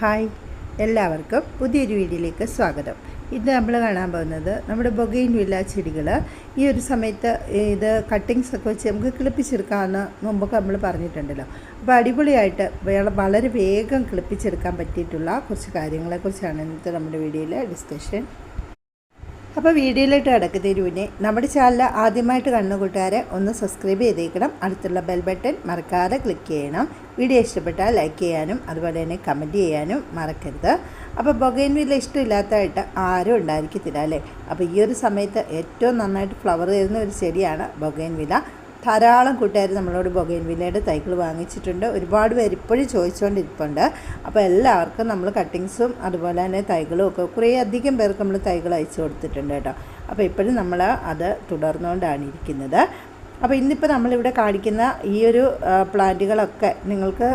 Hi എല്ലാവർക്കും പുതിയൊരു വീഡിയോയിലേക്ക് സ്വാഗതം. ഇന്ന് നമ്മൾ കാണാൻ പോകുന്നത് നമ്മുടെ ബൊഗൈൻ വില്ല ചെടികൾ. ഈ ഒരു സമയത്ത് ഇത് കട്ടിങ്സ് ഒക്കെ വെച്ച് നമുക്ക് കിളിപ്പിച്ചെടുക്കാമെന്ന് മുമ്പൊക്കെ നമ്മൾ പറഞ്ഞിട്ടുണ്ടല്ലോ. അപ്പോൾ അടിപൊളിയായിട്ട് വളരെ വേഗം കിളിപ്പിച്ചെടുക്കാൻ പറ്റിയിട്ടുള്ള കുറച്ച് കാര്യങ്ങളെക്കുറിച്ചാണ് ഇന്നത്തെ നമ്മുടെ വീഡിയോയിലെ ഡിസ്കഷൻ അപ്പോൾ വീഡിയോയിലോട്ട് കിടക്കുന്നതിന് മുന്നേ നമ്മുടെ ചാനൽ ആദ്യമായിട്ട് കണ്ണു കൂട്ടുകാരെ ഒന്ന് സബ്സ്ക്രൈബ് ചെയ്തേക്കണം. അടുത്തുള്ള ബെൽ ബട്ടൺ മറക്കാതെ ക്ലിക്ക് ചെയ്യണം. വീഡിയോ ഇഷ്ടപ്പെട്ടാൽ ലൈക്ക് ചെയ്യാനും അതുപോലെ തന്നെ കമന്റ് ചെയ്യാനും മറക്കരുത്. അപ്പോൾ ബൊഗൈൻ വീല ഇഷ്ടമില്ലാത്തതായിട്ട് ആരും ഉണ്ടായിരിക്കത്തില്ല അല്ലേ? അപ്പോൾ ഈ ഒരു സമയത്ത് ഏറ്റവും നന്നായിട്ട് ഫ്ലവർ തരുന്ന ഒരു ചെടിയാണ് ബൊഗൈൻവില്ല ധാരാളം കൂട്ടുകാർ നമ്മളോട് ബൊഗൈൻവില്ലയുടെ തൈകൾ വാങ്ങിച്ചിട്ടുണ്ട്. ഒരുപാട് പേര് ഇപ്പോഴും ചോദിച്ചുകൊണ്ടിരിപ്പുണ്ട് അപ്പോൾ എല്ലാവർക്കും നമ്മൾ കട്ടിങ്സും അതുപോലെ തന്നെ തൈകളും ഒക്കെ കുറേ അധികം പേർക്ക് നമ്മൾ തൈകൾ അയച്ചു കൊടുത്തിട്ടുണ്ട് കേട്ടോ. അപ്പോൾ ഇപ്പോഴും നമ്മൾ അത് തുടർന്നുകൊണ്ടാണ് ഇരിക്കുന്നത്. അപ്പോൾ ഇന്നിപ്പോൾ നമ്മളിവിടെ കാണിക്കുന്ന ഈ ഒരു പ്ലാന്റുകളൊക്കെ നിങ്ങൾക്ക്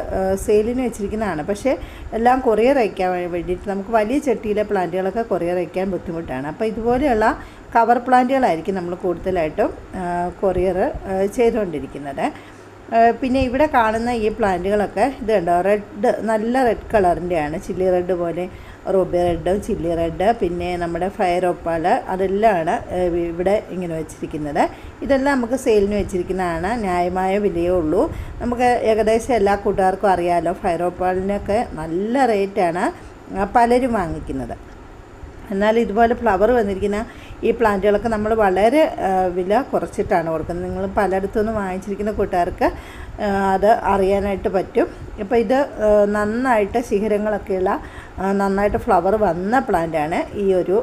സെയിലിന് വെച്ചിരിക്കുന്നതാണ്. പക്ഷേ എല്ലാം കൊറിയർ അയക്കാൻ വേണ്ടിയിട്ട് നമുക്ക് വലിയ ചട്ടിയിലെ പ്ലാന്റുകളൊക്കെ കൊറിയർ അയക്കാൻ ബുദ്ധിമുട്ടാണ്. അപ്പോൾ ഇതുപോലെയുള്ള കവർ പ്ലാന്റുകളായിരിക്കും നമ്മൾ കൂടുതലായിട്ടും കൊറിയർ ചെയ്തുകൊണ്ടിരിക്കുന്നത്. പിന്നെ ഇവിടെ കാണുന്ന ഈ പ്ലാന്റുകളൊക്കെ ഇത് കണ്ടോ? റെഡ് നല്ല റെഡ് കളറിന്റെയാണ് ചില്ലി റെഡ് പോലെ റൂബി റെഡ് ചില്ലി റെഡ് പിന്നെ നമ്മുടെ ഫയർ ഒപ്പാൽ അതെല്ലാമാണ് ഇവിടെ ഇങ്ങനെ വെച്ചിരിക്കുന്നത്. ഇതെല്ലാം നമുക്ക് സെയിലിന് വെച്ചിരിക്കുന്നതാണ്. ന്യായമായ വിലയേ ഉള്ളൂ. നമുക്ക് ഏകദേശം എല്ലാ കൂട്ടുകാർക്കും അറിയാമല്ലോ ഫയർ ഒപ്പാലിനൊക്കെ നല്ല റേറ്റാണ് പലരും വാങ്ങിക്കുന്നത്. എന്നാൽ ഇതുപോലെ ഫ്ലവർ വന്നിരിക്കുന്ന ഈ പ്ലാന്റുകളൊക്കെ നമ്മൾ വളരെ വില കുറച്ചിട്ടാണ് കൊടുക്കുന്നത്. നിങ്ങൾ പലയിടത്തു നിന്ന് വാങ്ങിച്ചിരിക്കുന്ന കൂട്ടുകാർക്ക് അത് അറിയാനായിട്ട് പറ്റും. അപ്പോൾ ഇത് നന്നായിട്ട് ശിഖരങ്ങളൊക്കെയുള്ള നന്നായിട്ട് ഫ്ലവർ വന്ന പ്ലാന്റാണ് ഈ ഒരു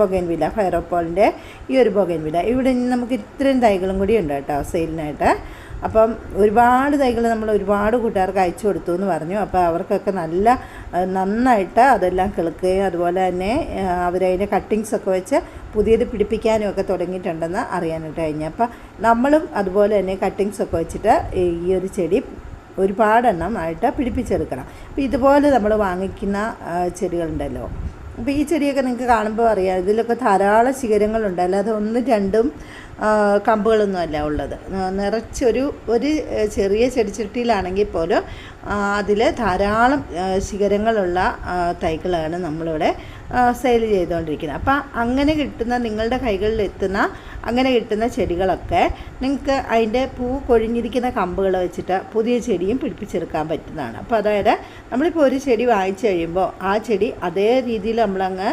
ബൊഗൈൻവില ഫയറോപ്പോളിന്റെ ഈ ഒരു ബൊഗൈൻവില ഇവിടെ നമുക്ക് ഇത്രയും തൈകളും കൂടി ഉണ്ട് കേട്ടോ സെയിലിനായിട്ട്. അപ്പം ഒരുപാട് തൈകൾ നമ്മൾ ഒരുപാട് കൂട്ടുകാർക്ക് അയച്ചു കൊടുത്തു എന്ന് പറഞ്ഞു. അപ്പോൾ അവർക്കൊക്കെ നല്ല നന്നായിട്ട് അതെല്ലാം കിളുക്കുകയും അതുപോലെ തന്നെ അവരതിന്റെ കട്ടിങ്സൊക്കെ വെച്ച് പുതിയത് പിടിപ്പിക്കാനും ഒക്കെ തുടങ്ങിയിട്ടുണ്ടെന്ന് അറിയാനായിട്ട് കഴിഞ്ഞു. അപ്പം നമ്മളും അതുപോലെ തന്നെ കട്ടിങ്സൊക്കെ വെച്ചിട്ട് ഈ ഒരു ചെടി ഒരുപാടെണ്ണം ആയിട്ട് പിടിപ്പിച്ചെടുക്കണം. അപ്പോൾ ഇതുപോലെ നമ്മൾ വാങ്ങിക്കുന്ന ചെടികളുണ്ടല്ലോ. അപ്പോൾ ഈ ചെടിയൊക്കെ നിങ്ങൾക്ക് കാണുമ്പോൾ അറിയാം. ഇതിലൊക്കെ ധാരാളം ശിഖരങ്ങളുണ്ട്. അല്ലാതെ ഒന്നും രണ്ടും കമ്പുകളൊന്നും അല്ല ഉള്ളത്. നിറച്ചൊരു ഒരു ചെറിയ ചെടിച്ചട്ടിയിലാണെങ്കിൽ പോലും അതിൽ ധാരാളം ശിഖരങ്ങളുള്ള തൈകളാണ് നമ്മളിവിടെ സെയിൽ ചെയ്തുകൊണ്ടിരിക്കുന്നത്. അപ്പോൾ അങ്ങനെ കിട്ടുന്ന നിങ്ങളുടെ കൈകളിൽ എത്തുന്ന അങ്ങനെ കിട്ടുന്ന ചെടികളൊക്കെ നിങ്ങൾക്ക് അതിന്റെ പൂ കൊഴിഞ്ഞിരിക്കുന്ന കമ്പുകൾ വെച്ചിട്ട് പുതിയ ചെടിയും പിടിപ്പിച്ചെടുക്കാൻ പറ്റുന്നതാണ്. അപ്പോൾ അതായത് നമ്മളിപ്പോൾ ഒരു ചെടി വാങ്ങിച്ചു കഴിയുമ്പോൾ ആ ചെടി അതേ രീതിയിൽ നമ്മളങ്ങ്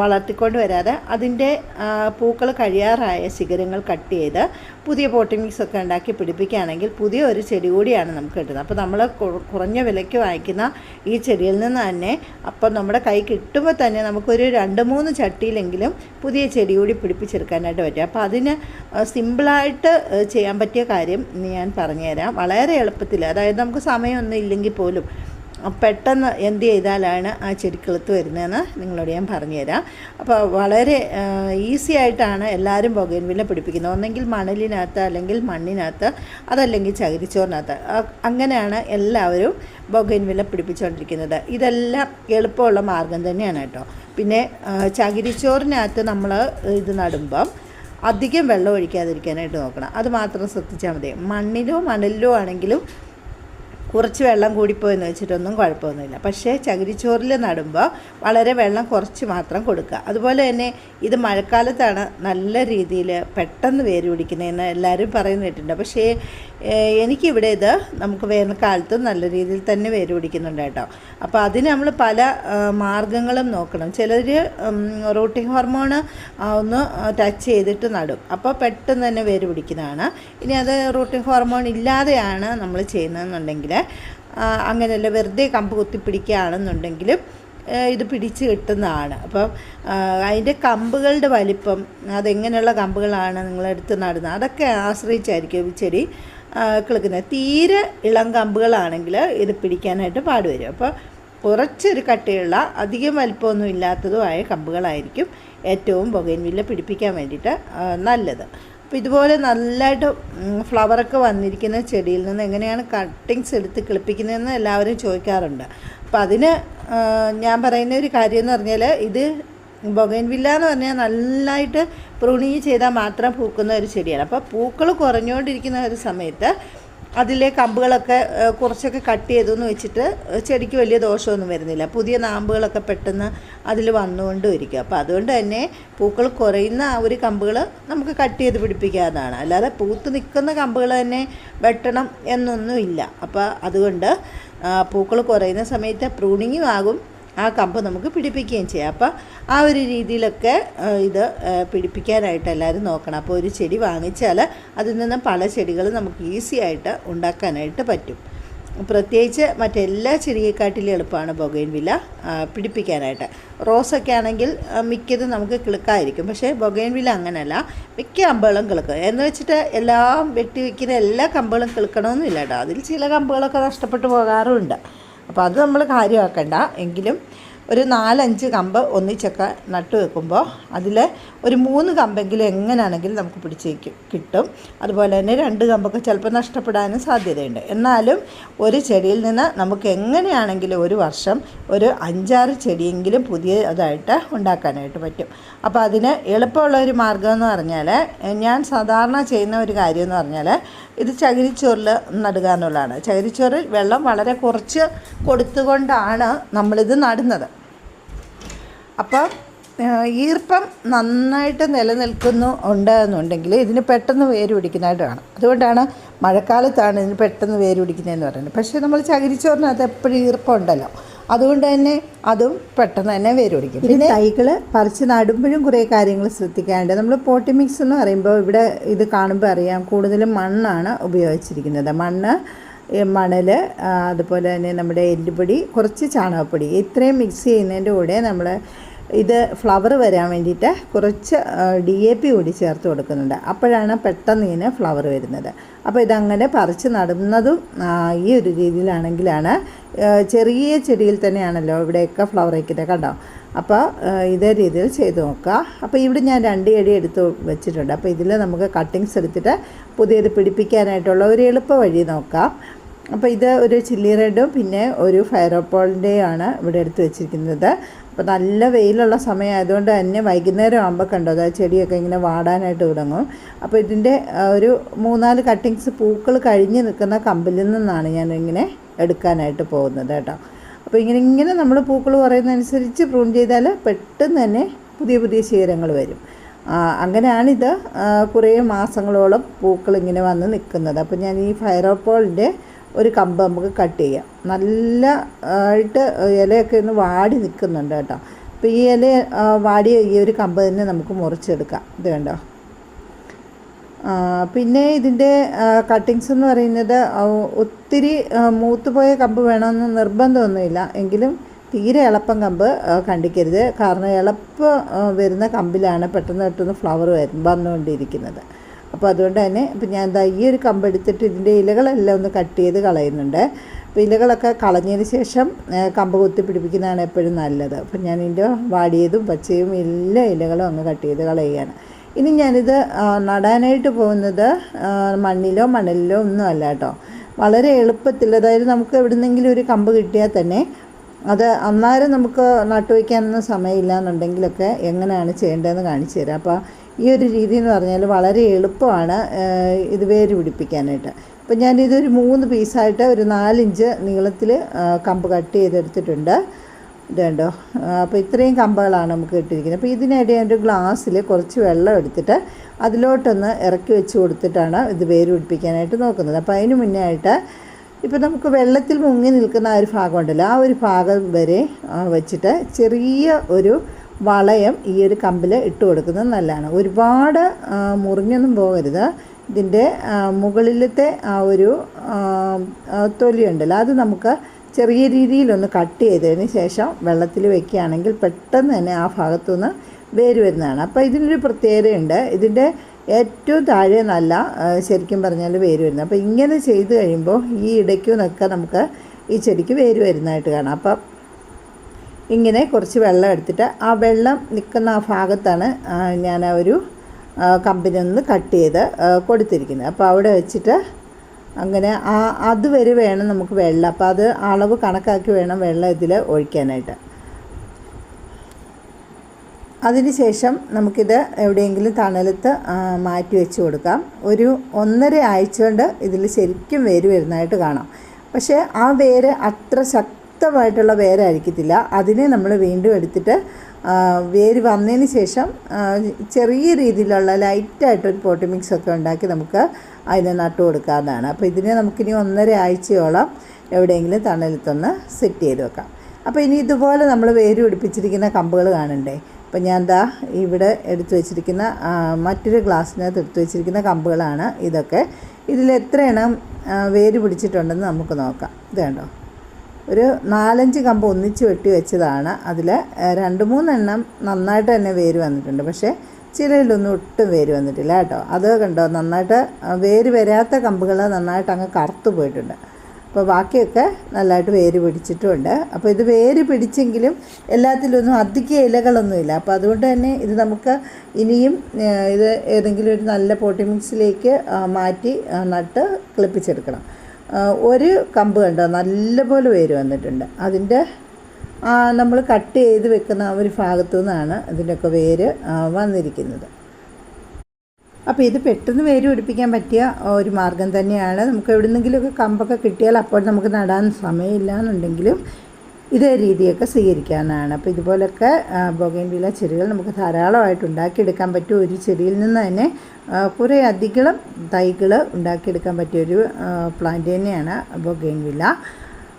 വളർത്തിക്കൊണ്ട് വരാതെ അതിന്റെ പൂക്കൾ കഴിയാറായ ശിഖരങ്ങൾ കട്ട് ചെയ്ത് പുതിയ പോട്ടിംഗ് മിക്സ് ഒക്കെ ഉണ്ടാക്കി പിടിപ്പിക്കുകയാണെങ്കിൽ പുതിയ ഒരു ചെടി കൂടിയാണ് നമുക്ക് കിട്ടുന്നത്. അപ്പോൾ നമ്മൾ കുറഞ്ഞ വിലയ്ക്ക് വാങ്ങിക്കുന്ന ഈ ചെടിയിൽ നിന്ന് തന്നെ അപ്പം നമ്മുടെ കൈ കിട്ടുമ്പോൾ തന്നെ നമുക്കൊരു രണ്ട് മൂന്ന് ചട്ടിയിലെങ്കിലും പുതിയ ചെടി കൂടി പിടിപ്പിച്ചെടുക്കാനായിട്ട് പറ്റും. അപ്പോൾ അതിന് സിമ്പിളായിട്ട് ചെയ്യാൻ പറ്റിയ കാര്യം ഞാൻ പറഞ്ഞുതരാം. വളരെ എളുപ്പത്തിൽ അതായത് നമുക്ക് സമയമൊന്നും ഇല്ലെങ്കിൽ പോലും പെട്ടെന്ന് എന്ത് ചെയ്താലാണ് ആ ചെടി കിളുത്ത് വരുന്നതെന്ന് നിങ്ങളോട് ഞാൻ പറഞ്ഞുതരാം. അപ്പോൾ വളരെ ഈസി ആയിട്ടാണ് എല്ലാവരും ബൊഗൈൻവില്ല പിടിപ്പിക്കുന്നത്. ഒന്നെങ്കിൽ മണലിനകത്ത് അല്ലെങ്കിൽ മണ്ണിനകത്ത് അതല്ലെങ്കിൽ ചകിരിച്ചോറിനകത്ത്. അങ്ങനെയാണ് എല്ലാവരും ബൊഗൈൻവില്ല പിടിപ്പിച്ചുകൊണ്ടിരിക്കുന്നത്. ഇതെല്ലാം എളുപ്പമുള്ള മാർഗം തന്നെയാണ് കേട്ടോ. പിന്നെ ചകിരിച്ചോറിനകത്ത് നമ്മൾ ഇത് നടുമ്പം അധികം വെള്ളം ഒഴിക്കാതിരിക്കാനായിട്ട് നോക്കണം. അത് മാത്രം ശ്രദ്ധിച്ചാൽ മതി. മണ്ണിലോ മണലിലോ ആണെങ്കിലും കുറച്ച് വെള്ളം കൂടിപ്പോയെന്ന് വെച്ചിട്ടൊന്നും കുഴപ്പമൊന്നുമില്ല. പക്ഷേ ചകിരിച്ചോറിൽ നടുമ്പോൾ വളരെ വെള്ളം കുറച്ച് മാത്രം കൊടുക്കുക. അതുപോലെ തന്നെ ഇത് മഴക്കാലത്താണ് നല്ല രീതിയിൽ പെട്ടെന്ന് വേര് പിടിക്കുന്നതെന്ന് എല്ലാവരും പറയുന്ന കേട്ടിട്ടുണ്ട്. പക്ഷേ എനിക്കിവിടെ ഇത് നമുക്ക് വേനൽക്കാലത്തും നല്ല രീതിയിൽ തന്നെ വേര് പിടിക്കുന്നുണ്ട് കേട്ടോ. അപ്പോൾ അതിന് നമ്മൾ പല മാർഗങ്ങളും നോക്കണം. ചിലർ റൂട്ടിംഗ് ഹോർമോൺ ഒന്ന് ടച്ച് ചെയ്തിട്ട് നടും. അപ്പോൾ പെട്ടെന്ന് തന്നെ വേര് പിടിക്കുന്നതാണ്. ഇനി അത് റൂട്ടിംഗ് ഹോർമോൺ ഇല്ലാതെയാണ് നമ്മൾ ചെയ്യുന്നതെന്നുണ്ടെങ്കിൽ അങ്ങനെയല്ല വെറുതെ കമ്പ് കുത്തിപ്പിടിക്കുകയാണെന്നുണ്ടെങ്കിലും ഇത് പിടിച്ച് കിട്ടുന്നതാണ്. അപ്പം അതിന്റെ കമ്പുകളുടെ വലിപ്പം അതെങ്ങനെയുള്ള കമ്പുകളാണ് നിങ്ങളെടുത്ത് നടുന്നത്? അതൊക്കെ ആശ്രയിച്ചായിരിക്കും ചെടി കിളുക്കുന്നത്. തീരെ ഇളം കമ്പുകളാണെങ്കിൽ ഇത് പിടിക്കാനായിട്ട് പാടുവരും. അപ്പോൾ കുറച്ചൊരു കട്ടിയുള്ള അധികം വലിപ്പമൊന്നും ഇല്ലാത്തതുമായ കമ്പുകളായിരിക്കും ഏറ്റവും ബൊഗൈൻവില്ല പിടിപ്പിക്കാൻ വേണ്ടിയിട്ട് നല്ലത്. അപ്പോൾ ഇതുപോലെ നല്ലതായിട്ട് ഫ്ലവറൊക്കെ വന്നിരിക്കുന്ന ചെടിയിൽ നിന്ന് എങ്ങനെയാണ് കട്ടിങ്സ് എടുത്ത് കിളിപ്പിക്കുന്നതെന്ന് എല്ലാവരും ചോദിക്കാറുണ്ട്. അപ്പോൾ അതിന് ഞാൻ പറയുന്ന ഒരു കാര്യം എന്ന് പറഞ്ഞാൽ ഇത് ബൊഗൈൻവില്ല എന്ന് പറഞ്ഞാൽ നല്ലതായിട്ട് പ്രൂണിങ് ചെയ്താൽ മാത്രം പൂക്കുന്ന ഒരു ചെടിയാണ്. അപ്പോൾ പൂക്കൾ കുറഞ്ഞുകൊണ്ടിരിക്കുന്ന ഒരു സമയത്ത് അതിലെ കമ്പുകളൊക്കെ കുറച്ചൊക്കെ കട്ട് ചെയ്തു എന്ന് വെച്ചിട്ട് ചെടിക്ക് വലിയ ദോഷമൊന്നും വരുന്നില്ല. പുതിയ നാമ്പുകളൊക്കെ പെട്ടെന്ന് അതിൽ വന്നുകൊണ്ടും ഇരിക്കും അപ്പോൾ അതുകൊണ്ട് തന്നെ പൂക്കൾ കുറയുന്ന ആ ഒരു കമ്പുകൾ നമുക്ക് കട്ട് ചെയ്ത് പിടിപ്പിക്കാവുന്നതാണ്. അല്ലാതെ പൂത്ത് നിൽക്കുന്ന കമ്പുകൾ തന്നെ വെട്ടണം എന്നൊന്നുമില്ല. അപ്പോൾ അതുകൊണ്ട് പൂക്കൾ കുറയുന്ന സമയത്ത് പ്രൂണിങ്ങും ആകും. ആ കമ്പ് നമുക്ക് പിടിപ്പിക്കുകയും ചെയ്യാം. അപ്പോൾ ആ ഒരു രീതിയിലൊക്കെ ഇത് പിടിപ്പിക്കാനായിട്ട് എല്ലാവരും നോക്കണം. അപ്പോൾ ഒരു ചെടി വാങ്ങിച്ചാൽ അതിൽ നിന്ന് പല ചെടികൾ നമുക്ക് ഈസി ആയിട്ട് ഉണ്ടാക്കാനായിട്ട് പറ്റും. പ്രത്യേകിച്ച് മറ്റെല്ലാ ചെടിയെക്കാട്ടിലും എളുപ്പമാണ് ബൊഗൈൻ വില പിടിപ്പിക്കാനായിട്ട്. റോസൊക്കെ ആണെങ്കിൽ മിക്കതും നമുക്ക് കിളുക്കായിരിക്കും. പക്ഷേ ബൊഗൈൻ വില അങ്ങനെയല്ല. മിക്ക കമ്പുകളും കിളുക്കും. എന്ന് വെച്ചിട്ട് എല്ലാം വെട്ടി വെക്കുന്ന എല്ലാ കമ്പുകളും കിളുക്കണമെന്നില്ല കേട്ടോ. അതിൽ ചില കമ്പുകളൊക്കെ നഷ്ടപ്പെട്ടു പോകാറുമുണ്ട് അപ്പോൾ അത് നമ്മൾ കാര്യമാക്കണ്ട. എങ്കിലും ഒരു നാലഞ്ച് കമ്പ് ഒന്നിച്ചൊക്കെ നട്ടു വെക്കുമ്പോൾ അതിൽ ഒരു മൂന്ന് കമ്പെങ്കിലും എങ്ങനെയാണെങ്കിലും നമുക്ക് പിടിച്ച് കിട്ടും. അതുപോലെ തന്നെ രണ്ട് കമ്പൊക്കെ ചിലപ്പോൾ നഷ്ടപ്പെടാനും സാധ്യതയുണ്ട്. എന്നാലും ഒരു ചെടിയിൽ നിന്ന് നമുക്ക് എങ്ങനെയാണെങ്കിലും ഒരു വർഷം ഒരു അഞ്ചാറ് ചെടിയെങ്കിലും പുതിയതായിട്ട് ഉണ്ടാക്കാനായിട്ട് പറ്റും. അപ്പോൾ അതിന് എളുപ്പമുള്ള ഒരു മാർഗം എന്ന് പറഞ്ഞാൽ ഞാൻ സാധാരണ ചെയ്യുന്ന ഒരു കാര്യം എന്ന് പറഞ്ഞാൽ ഇത് ചകിരിച്ചോറിൽ നടുക എന്നുള്ളതാണ്. ചകിരിച്ചോറിൽ വെള്ളം വളരെ കുറച്ച് കൊടുത്തുകൊണ്ടാണ് നമ്മളിത് നടുന്നത്. അപ്പം ഏഹ്, ഈർപ്പം നന്നായിട്ട് നിലനിൽക്കുന്നു ഉണ്ട് എന്നുണ്ടെങ്കിൽ ഇതിന് പെട്ടെന്ന് വേര് പിടിക്കുന്നതായിട്ട് കാണാം അതുകൊണ്ടാണ് മഴക്കാലത്താണ് ഇതിന് പെട്ടെന്ന് വേര് പിടിക്കുന്നതെന്ന് പറയുന്നത്. പക്ഷേ നമ്മൾ ചകിരിച്ചോറിനകത്ത് എപ്പോഴും ഈർപ്പം ഉണ്ടല്ലോ. അതുകൊണ്ട് തന്നെ അതും പെട്ടെന്ന് തന്നെ വേര് പിടിക്കും. പിന്നെ തൈകൾ പറിച്ച് നടുമ്പോഴും കുറേ കാര്യങ്ങൾ ശ്രദ്ധിക്കാനുണ്ട്. നമ്മൾ പോട്ടി മിക്സ് എന്ന് പറയുമ്പോൾ ഇവിടെ ഇത് കാണുമ്പോൾ അറിയാം കൂടുതലും മണ്ണാണ് ഉപയോഗിച്ചിരിക്കുന്നത്. മണ്ണ് മണൽ അതുപോലെ തന്നെ നമ്മുടെ എല്ലുപൊടി കുറച്ച് ചാണകപ്പൊടി ഇത്രയും മിക്സ് ചെയ്യുന്നതിന്റെ കൂടെ നമ്മൾ ഇത് ഫ്ലവർ വരാൻ വേണ്ടിയിട്ട് കുറച്ച് ഡി എ പി കൂടി ചേർത്ത് കൊടുക്കുന്നുണ്ട്. അപ്പോഴാണ് പെട്ടെന്ന് ഇതിന് ഫ്ലവർ വരുന്നത്. അപ്പോൾ ഇതങ്ങനെ പറിച്ച് നടുന്നതും ഈ ഒരു രീതിയിലാണെങ്കിലാണ് ചെറിയ ചെടിയിൽ തന്നെയാണല്ലോ ഇവിടെയൊക്കെ ഫ്ലവർ വയ്ക്കുന്നത് കണ്ടോ? അപ്പോൾ ഇതേ രീതിയിൽ ചെയ്ത് നോക്കുക. അപ്പോൾ ഇവിടെ ഞാൻ രണ്ട് ചെടി എടുത്ത് വെച്ചിട്ടുണ്ട്. അപ്പോൾ ഇതിൽ നമുക്ക് കട്ടിങ്സ് എടുത്തിട്ട് പുതിയത് പിടിപ്പിക്കാനായിട്ടുള്ള ഒരു എളുപ്പ വഴി നോക്കാം. അപ്പോൾ ഇത് ഒരു ചില്ലി റെഡും പിന്നെ ഒരു ഫയറോപ്പോളിന്റെയും ആണ് ഇവിടെ എടുത്ത് വെച്ചിരിക്കുന്നത്. അപ്പോൾ നല്ല വെയിലുള്ള സമയമായതുകൊണ്ട് തന്നെ വൈകുന്നേരം ആകുമ്പോൾ കണ്ടോ. അതായത് ചെടിയൊക്കെ ഇങ്ങനെ വാടാനായിട്ട് തുടങ്ങും. അപ്പോൾ ഇതിന്റെ ഒരു മൂന്നാൽ കട്ടിങ്സ് പൂക്കൾ കഴിഞ്ഞ് നിൽക്കുന്ന കമ്പിൽ നിന്നാണ് ഞാൻ ഇങ്ങനെ എടുക്കാനായിട്ട് പോകുന്നത് കേട്ടോ. അപ്പോൾ ഇങ്ങനെ ഇങ്ങനെ നമ്മൾ പൂക്കൾ പറയുന്നതനുസരിച്ച് പ്രൂൺ ചെയ്താൽ പെട്ടെന്ന് തന്നെ പുതിയ പുതിയ ശീരങ്ങൾ വരും. അങ്ങനെയാണിത് കുറേ മാസങ്ങളോളം പൂക്കൾ ഇങ്ങനെ വന്ന് നിൽക്കുന്നത്. അപ്പോൾ ഞാൻ ഈ ഫയറോപ്പോളിന്റെ ഒരു കമ്പ് നമുക്ക് കട്ട് ചെയ്യാം. നല്ല ആയിട്ട് ഇലയൊക്കെ ഒന്ന് വാടി നിൽക്കുന്നുണ്ട് കേട്ടോ. അപ്പോൾ ഈ ഇല വാടിയ ഈ ഒരു കമ്പ് തന്നെ നമുക്ക് മുറിച്ചെടുക്കാം. ഇത് കണ്ടോ? പിന്നെ ഇതിന്റെ കട്ടിങ്സ് എന്ന് പറയുന്നത് ഒത്തിരി മൂത്തുപോയ കമ്പ് വേണമെന്ന് നിർബന്ധമൊന്നുമില്ല. എങ്കിലും തീരെ എളുപ്പം കമ്പ് കണ്ടിക്കരുത്. കാരണം എളുപ്പം വരുന്ന കമ്പിലാണ് പെട്ടെന്ന് പെട്ടെന്ന് ഫ്ലവർ വന്നുകൊണ്ടിരിക്കുന്നത്. അപ്പോൾ അതുകൊണ്ട് തന്നെ ഇപ്പം ഞാൻ എന്താ ഈ ഒരു കമ്പ് എടുത്തിട്ട് ഇതിന്റെ ഇലകളെല്ലാം ഒന്ന് കട്ട് ചെയ്ത് കളയുന്നുണ്ട്. അപ്പോൾ ഇലകളൊക്കെ കളഞ്ഞതിന് ശേഷം കമ്പ് കുത്തി പിടിപ്പിക്കുന്നതാണ് എപ്പോഴും നല്ലത്. അപ്പം ഞാൻ ഇതിന്റെ വാടിയതും പച്ചയും എല്ലാ ഇലകളും അങ്ങ് കട്ട് ചെയ്ത് കളയുകയാണ്. ഇനി ഞാനിത് നടാനായിട്ട് പോകുന്നത് മണ്ണിലോ മണലിലോ ഒന്നും അല്ല കേട്ടോ. വളരെ എളുപ്പത്തിൽ അതായത് നമുക്ക് എവിടുന്നെങ്കിലും ഒരു കമ്പ് കിട്ടിയാൽ തന്നെ അത് അന്നേരം നമുക്ക് നട്ടുവയ്ക്കാനൊന്നും സമയമില്ല എന്നുണ്ടെങ്കിലൊക്കെ എങ്ങനെയാണ് ചെയ്യേണ്ടതെന്ന് കാണിച്ചു തരാം. അപ്പോൾ ഈ ഒരു രീതി എന്ന് പറഞ്ഞാൽ വളരെ എളുപ്പമാണ് ഇത് വേര് പിടിപ്പിക്കാനായിട്ട്. അപ്പം ഞാനിതൊരു മൂന്ന് പീസായിട്ട് ഒരു നാലിഞ്ച് നീളത്തിൽ കമ്പ് കട്ട് ചെയ്തെടുത്തിട്ടുണ്ട്. ഇതുണ്ടോ? അപ്പോൾ ഇത്രയും കമ്പുകളാണ് നമുക്ക് കിട്ടിയിരിക്കുന്നത് അപ്പോൾ ഇതിനിടെ ഒരു ഗ്ലാസ്സിൽ കുറച്ച് വെള്ളം എടുത്തിട്ട് അതിലോട്ടൊന്ന് ഇറക്കി വെച്ച് കൊടുത്തിട്ടാണ് ഇത് വേര് പിടിപ്പിക്കാനായിട്ട് നോക്കുന്നത്. അപ്പോൾ അതിന് മുന്നേ ആയിട്ട് ഇപ്പോൾ നമുക്ക് വെള്ളത്തിൽ മുങ്ങി നിൽക്കുന്ന ആ ഒരു ഭാഗം ഉണ്ടല്ലോ ആ ഒരു ഭാഗം വരെ വെച്ചിട്ട് ചെറിയ ഒരു വളയം ഈ ഒരു കമ്പിൽ ഇട്ട് കൊടുക്കുന്നത് നല്ലതാണ്. ഒരുപാട് മുറിഞ്ഞൊന്നും പോകരുത്. ഇതിന്റെ മുകളിലത്തെ ആ ഒരു തൊലിയുണ്ടല്ലോ അത് നമുക്ക് ചെറിയ രീതിയിലൊന്ന് കട്ട് ചെയ്തതിന് ശേഷം വെള്ളത്തിൽ വെക്കുകയാണെങ്കിൽ പെട്ടെന്ന് തന്നെ ആ ഭാഗത്തുനിന്ന് വേര് വരുന്നതാണ്. അപ്പോൾ ഇതിനൊരു പ്രത്യേകതയുണ്ട്. ഇതിന്റെ ഏറ്റവും താഴെ നല്ല ശരിക്കും പറഞ്ഞാൽ വേര് വരുന്നത്. അപ്പോൾ ഇങ്ങനെ ചെയ്ത് കഴിയുമ്പോൾ ഈ ഇടയ്ക്കു നിന്നൊക്കെ നമുക്ക് ഈ ചെടിക്ക് വേര് വരുന്നതായിട്ട് കാണാം. അപ്പം ഇങ്ങനെ കുറച്ച് വെള്ളം എടുത്തിട്ട് ആ വെള്ളം നിൽക്കുന്ന ആ ഭാഗത്താണ് ഞാൻ ആ ഒരു കമ്പനി ഒന്ന് കട്ട് ചെയ്ത് കൊടുത്തിരിക്കുന്നത്. അപ്പോൾ അവിടെ വെച്ചിട്ട് അങ്ങനെ ആ അതുവരെ വേണം നമുക്ക് വെള്ളം. അപ്പോൾ അത് അളവ് കണക്കാക്കി വേണം വെള്ളം ഇതിൽ ഒഴിക്കാനായിട്ട്. അതിനുശേഷം നമുക്കിത് എവിടെയെങ്കിലും തണലത്ത് മാറ്റി വെച്ച് കൊടുക്കാം. ഒരു ഒന്നര ആഴ്ച കൊണ്ട് ഇതിൽ ശരിക്കും വേര് വരുന്നതായിട്ട് കാണാം. പക്ഷേ ആ വേര് അത്ര ശക്തമായിട്ടുള്ള വേരായിരിക്കത്തില്ല. അതിനെ നമ്മൾ വീണ്ടും എടുത്തിട്ട് വേര് വന്നതിന് ശേഷം ചെറിയ രീതിയിലുള്ള ലൈറ്റായിട്ടൊരു പോട്ടി മിക്സ് ഒക്കെ ഉണ്ടാക്കി നമുക്ക് അതിനെ നട്ടു കൊടുക്കാവുന്നതാണ്. അപ്പോൾ ഇതിനെ നമുക്കിനി ഒന്നര ആഴ്ചയോളം എവിടെയെങ്കിലും തണലത്തൊന്ന് സെറ്റ് ചെയ്ത് വെക്കാം. അപ്പോൾ ഇനി ഇതുപോലെ നമ്മൾ വേര് പിടിപ്പിച്ചിരിക്കുന്ന കമ്പുകൾ കാണണ്ടേ? അപ്പോൾ ഞാൻ ദാ ഇവിടെ എടുത്തു വെച്ചിരിക്കുന്ന മറ്റൊരു ഗ്ലാസ്സിനകത്ത് എടുത്തു വെച്ചിരിക്കുന്ന കമ്പുകളാണ് ഇതൊക്കെ. ഇതിൽ എത്ര എണ്ണം വേര് പിടിച്ചിട്ടുണ്ടെന്ന് നമുക്ക് നോക്കാം. ഇത് കണ്ടോ? ഒരു നാലഞ്ച് കമ്പ് ഒന്നിച്ച് വെട്ടി വെച്ചതാണ്. അതിൽ രണ്ട് മൂന്നെണ്ണം നന്നായിട്ട് തന്നെ വേര് വന്നിട്ടുണ്ട്. പക്ഷേ ചിലയിലൊന്നും ഒട്ടും വേര് വന്നിട്ടില്ല കേട്ടോ. അത് കണ്ടോ? നന്നായിട്ട് വേര് വരാത്ത കമ്പുകൾ നന്നായിട്ട് അങ്ങ് കറുത്തു പോയിട്ടുണ്ട്. അപ്പോൾ ബാക്കിയൊക്കെ നല്ലതായിട്ട് വേര് പിടിച്ചിട്ടുമുണ്ട് അപ്പോൾ ഇത് വേര് പിടിച്ചെങ്കിലും എല്ലാത്തിലൊന്നും അധിക ഇലകളൊന്നുമില്ല. അപ്പോൾ അതുകൊണ്ട് തന്നെ ഇത് നമുക്ക് ഇനിയും ഇത് ഏതെങ്കിലും ഒരു നല്ല പോട്ടി മിക്സിലേക്ക് മാറ്റി നട്ട് കിളിപ്പിച്ചെടുക്കണം. ഒരു കമ്പ് കണ്ടോ? നല്ലപോലെ വേര് വന്നിട്ടുണ്ട്. അതിന്റെ നമ്മൾ കട്ട് ചെയ്ത് വെക്കുന്ന ആ ഒരു ഭാഗത്തു നിന്നാണ് ഇതിന്റെയൊക്കെ വേര് വന്നിരിക്കുന്നത്. അപ്പോൾ ഇത് പെട്ടെന്ന് വേര് പിടിപ്പിക്കാൻ പറ്റിയ ഒരു മാർഗം തന്നെയാണ്. നമുക്ക് എവിടെ നിന്നെങ്കിലുമൊക്കെ കമ്പൊക്കെ കിട്ടിയാൽ അപ്പോൾ നമുക്ക് നടാൻ സമയമില്ല എന്നുണ്ടെങ്കിലും ഇതേ രീതിയൊക്കെ സ്വീകരിക്കാവുന്നതാണ് അപ്പോൾ ഇതുപോലൊക്കെ ബൊഗൈൻവില ചെടികൾ നമുക്ക് ധാരാളമായിട്ട് ഉണ്ടാക്കിയെടുക്കാൻ പറ്റും ഒരു ചെടിയിൽ നിന്ന് തന്നെ കുറേ അധികം തൈകൾ ഉണ്ടാക്കിയെടുക്കാൻ പറ്റിയൊരു പ്ലാന്റ് തന്നെയാണ് ബൊഗൈൻവില.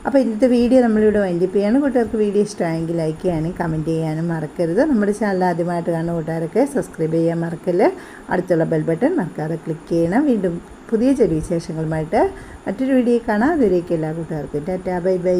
അപ്പോൾ ഇന്നത്തെ വീഡിയോ നമ്മളിവിടെ വൈൻഡപ്പ് ചെയ്യാണ്. കൂട്ടുകാർക്ക് വീഡിയോ ഇഷ്ടമായെങ്കിൽ ലൈക്ക് ചെയ്യാനും കമന്റ് ചെയ്യാനും മറക്കരുത്. നമ്മുടെ ചാനൽ ആദ്യമായിട്ട് കാണുന്ന കൂട്ടുകാരൊക്കെ സബ്സ്ക്രൈബ് ചെയ്യാൻ മറക്കൽ അടുത്തുള്ള ബെൽ ബട്ടൺ മറക്കാതെ ക്ലിക്ക് ചെയ്യണം. വീണ്ടും പുതിയ ചെറിയ വിശേഷങ്ങളുമായിട്ട് മറ്റൊരു വീഡിയോ കാണാം. അതുവരേക്കും എല്ലാ കൂട്ടുകാർക്കും. Tata bye bye